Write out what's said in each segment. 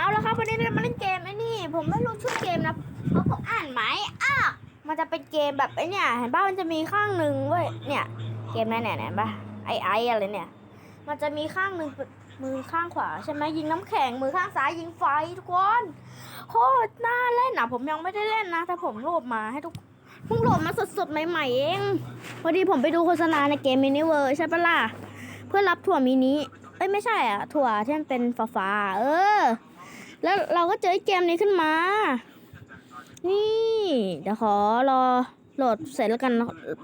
เอาละครับวันนี้เรามาเล่นเกมไอ้นี่ ผมไม่รู้ชื่อเกมนะเพราะผมอ่านไหมอ้ามันจะเป็นเกมแบบไอ้เนี่ยเห็นป่ะมันจะมีข้างหนึ่งเว้ยเนี่ยเกมนั้นเนี่ยเห็นป่ะไอไออะไรเนี่ย มันจะมีข้างหนึ่งมือข้างขวาใช่ไหมยิงน้ำแข็งมือข้างซ้ายยิงไฟทุกคนโคตรน่าเล่นอะ ผมยังไม่ได้เล่นนะแต่ผมโหลดมาให้ทุกเพิ่งโหลดมาสดๆใหม่ๆเองพอดีผมไปดูโฆษณาในเกมมินิเวิร์ใช่ปะล่ะเพื่อรับถั่วมินิเอ้ยไม่ใช่อะถั่วที่มันเป็นฟ้าๆเออ แล้วเราก็เจอไอ้เกมนี้ขึ้นมา นี่ เดี๋ยวขอรอโหลดเสร็จแล้วกัน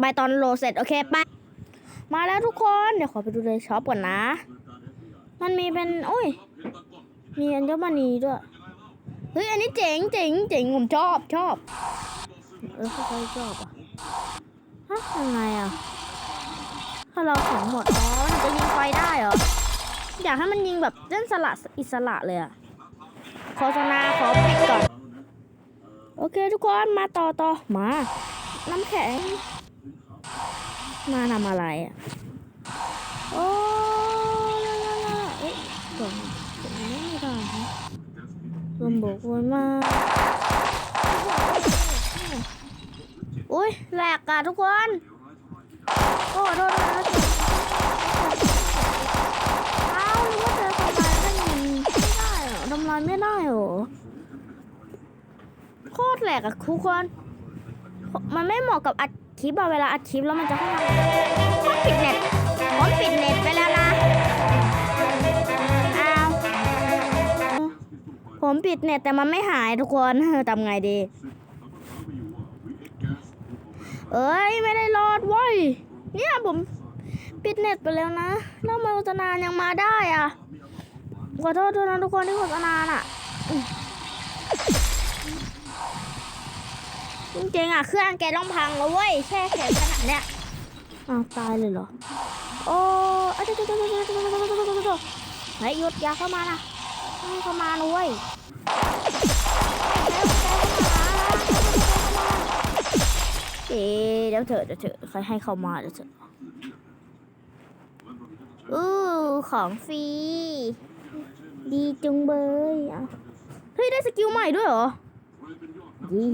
ไปตอนโหลดเสร็จโอเคไป มาแล้วทุกคน เดี๋ยวขอไปดูในช็อปก่อนนะ มันมีเป็นโอ้ย มีอัญมณีด้วย เฮ้ย อันนี้เจ๋งเจ๋งเจ๋งผมชอบชอบเออเขาชอบอะฮะยังไงอะ ถ้าเราข็งหมดอ๋อมันจะยิงไฟได้เหรอ อยากให้มันยิงแบบเล่นสละอิสระเลยอะ โฆษณาขอปิดก่อน โอเคทุกคนมาต่อต่อมา น้ำแข็ง มาทำอะไรอะ โอ้ลาลาลาเอ๊ะก่อนก่อนไม่ได้ฮะรวมบกว้มาอุ้ยแหลกอะทุกคน โอ้โทษนะอ้านึกว่าเจอทำลายได้ยังไม่ได้เหรอทำลายไม่ได้เหรอ โคตรแหลกอะทุกคน มันไม่เหมาะกับอัดคลิปอะเวลาอัดคลิปแล้วมันจะเข้ามาผมปิดเน็ตผมปิดเน็ตไปแล้วนะอ้าวผมปิดเน็ตแต่มันไม่หายทุกคนทำไงดี เอ้ยไม่ได้รอดว้ยเนี่ยผมปิดเน็ตไปแล้วนะแล้วมาโฆษณายังมาได้อะขอโทษด้วยนะทุกคนที่โฆษณาน่ะ จริงๆอะเครื่องแกต้องพังแล้วเว้ยแช่แข็งขนาดเนี้ยอ้าตายเลยเหรอ โอ้เอ้ยหยุดอย่าเข้ามานะไม่เข้ามานะเว้ยเอ๊เดี๋ยวเถอะเดี๋ยวเถอะใครให้เข้ามาเดี๋ยวเถอะอู้ของฟรี ดีจุงเบยอะเฮ้ย ได้สกิลใหม่ด้วยเหรอยี่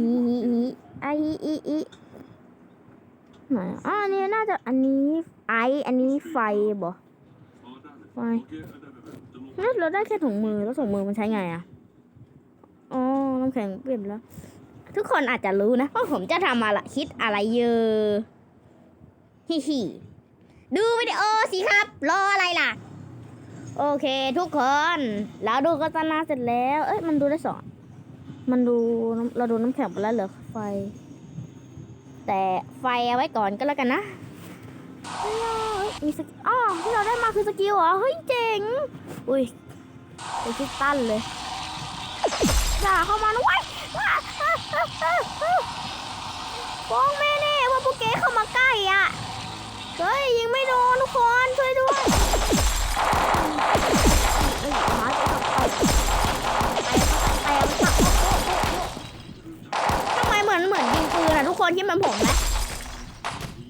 ไออีอีไหนอันนี้น่าจะอันนี้ไออันนี้ไฟบ่ไฟเราได้แค่ถุงมือแล้วถุงมือมันใช้ไงอะอ๋อน้ำแข็งเปลี่ยนแล้ว ทุกคนอาจจะรู้นะว่าผมจะทำอะไรคิดอะไรเยอะฮิฮิดูวิดีโอสิครับ รออะไรล่ะ โอเคทุกคนเราดูโฆษณาเสร็จแล้ว เอ้ยมันดูได้สอง มันดูเราดูน้ำแข็งไปแล้วเหลือไฟ แต่ไฟเอาไว้ก่อนก็แล้วกันนะมีสกิลอ๋อที่เราได้มาคือสกิลเหรอ เฮ้ยเจ๋ง อุ้ยเป็นคิดตั้นเลยอย่าเข้ามานะเว้ยอะอะอะอะอะฟ้องแม่แน่ว่าพวกเก๋เข้ามาใกล้อะ เฮ้ยยิงไม่โดนทุกคนช่วยด้วย คนที่มันผมไหม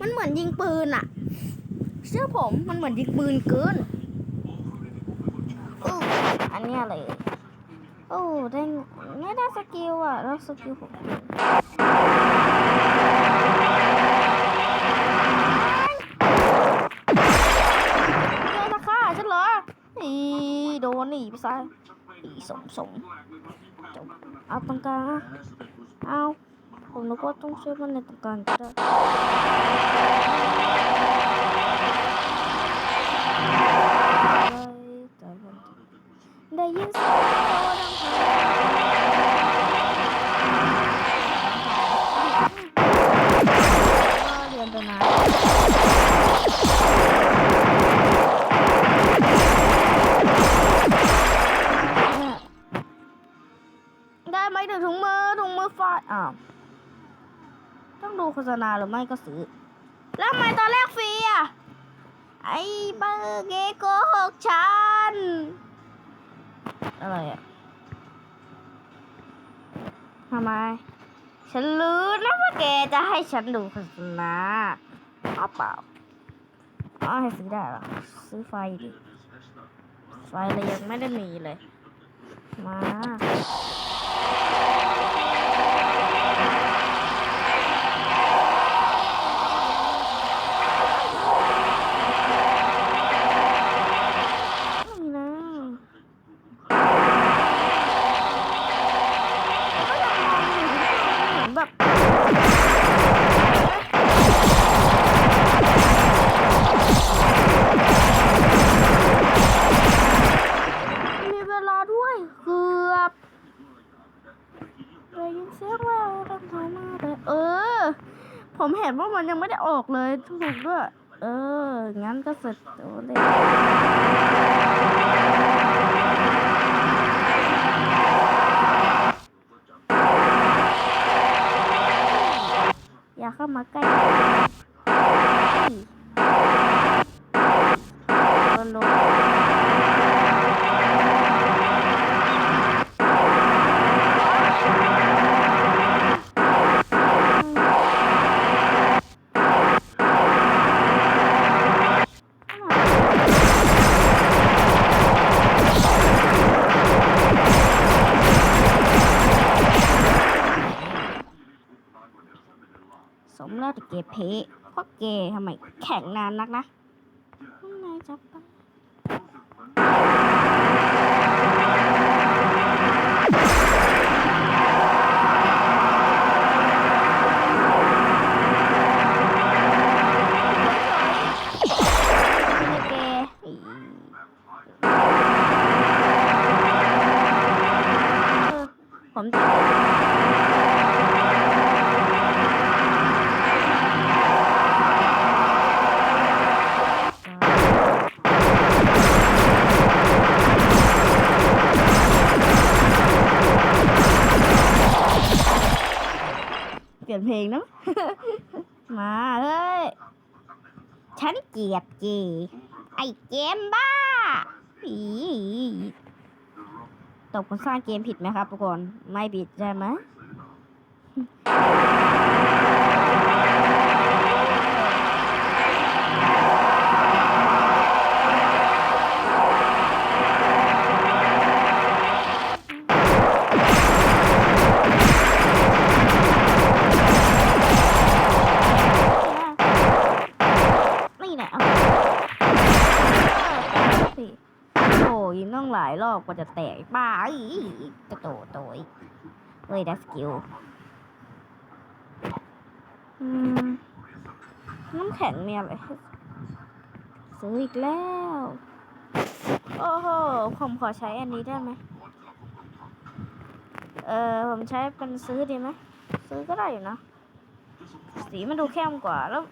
มันเหมือนยิงปืนอะเชื่อผมมันเหมือนยิงปืนเกินอันนี้อะไรโอ้ได้ไม่ได้สกิลอะแล้วสกิลผมเจอตะฆ่าฉันเหรออีโดนหนีไปซะอีสมสมจบเอาตรงกลางเอา Onu потом все мене така. Да, есть. โฆษณาหรือไม่ก็ซื้อ แล้วทำไมตอนแรกฟรีอะ ไอ้เบอร์เกโกหกฉัน อะไรอะทำไม ฉันรู้นะว่าแกจะให้ฉันดูโฆษณาเอาเปล่าอ๋อให้ซื้อได้หรอ ซื้อไฟดิ ไฟเรายังไม่ได้มีเลย มา นี่นะก็ยังมองอยู่เหมือนแบบมีเวลาด้วยเกือบได้ยิน เสียงแววดังเข้ามาเลยเออ ผมเห็นว่ามันยังไม่ได้ออกเลยถูกด้วย เออ งั้นก็เสร็จตัวเลยอย่าเข้ามาใกล้โดนลง สมแล้วที่เกเพเพราะเกทำไมแข่งนานนักนะข้างในจับปะเป็นเกอีเออผมจะ ลี่ยนเพลงนะมาเฮ้ยฉันเกลียดเจ ไอเกมบ้าอีตกคนสร้างเกมผิดไหมครับทุกคน ไม่ผิดใช่ไหม เฮ้ยได้สกิลอืมน้ำแข็งเนี่ยอะไรซื้ออีกแล้ว โอ้โห ผมขอใช้อันนี้ได้ไหม เออผมใช้เป็นซื้อดีไหม ซื้อก็ได้อยู่นะ สีมันดูเข้มกว่า แล้ว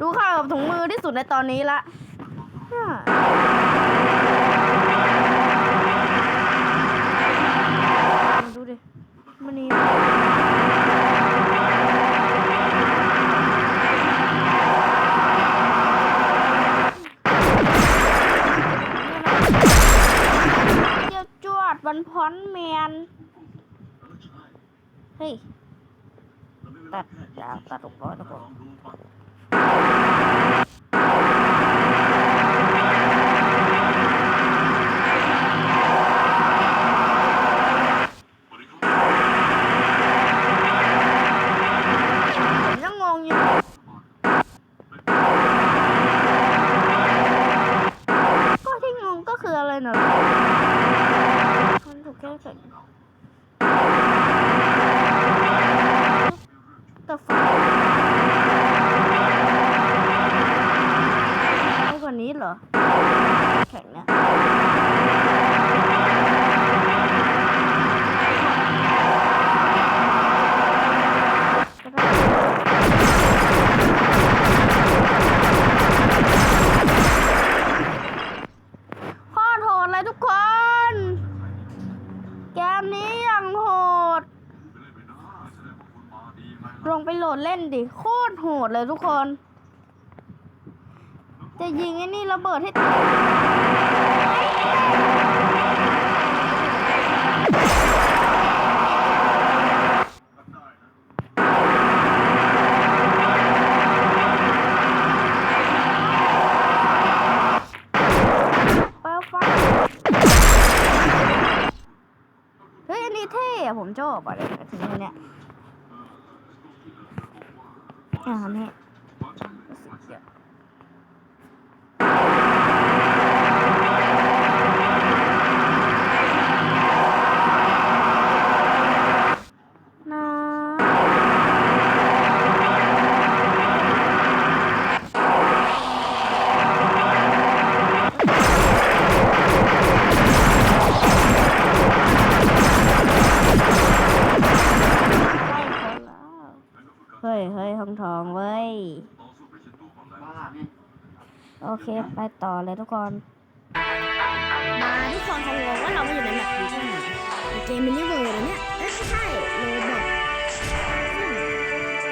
ดูเข้ากับถุงมือที่สุดในตอนนี้ละ มันนี่เจียวจวดวันพ้อนเมียน เฮ้ย ตัดยาวตัดออกก่อนทุกคน ดเลยทุกคน จะยิงไอ้นี่ระเบิดให้ตายเปลวไฟอะผมชอบอะเลยถึงอันเนี้ย อ่านี่ เคไปต่อเลยทุกคน มาทุกคนคงงงว่าเราไม่อยู่ในแมปนี้ใช่ไหมเกมมินิเวิร์ดเนี่ยเอ้ยไม่ใช่โรบอก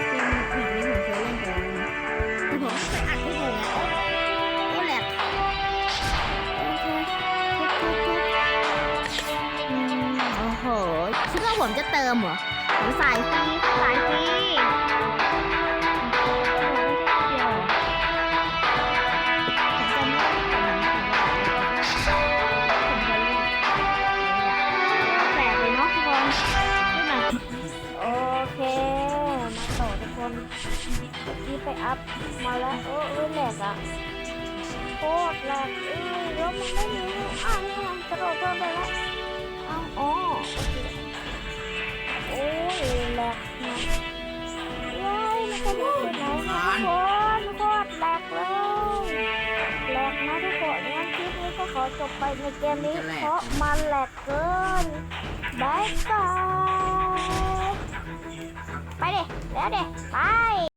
ซึ่งเกมแบบนี้ผมเคย มันไม่มีอ้าวนี่มันกระโดดเพิ่มไปแล้วอ้าวอ๋อโอ้ยแหลกนะว้ายมันกระโดดไปไหนเนี่ยทุกคนโคตรแหลกเลยแหลกนะทุกคนงั้นคลิปนี้ก็ขอจบไปในเกมนี้เพราะมันแหลกเกินบายบายไปเด็แล้วเด็ไป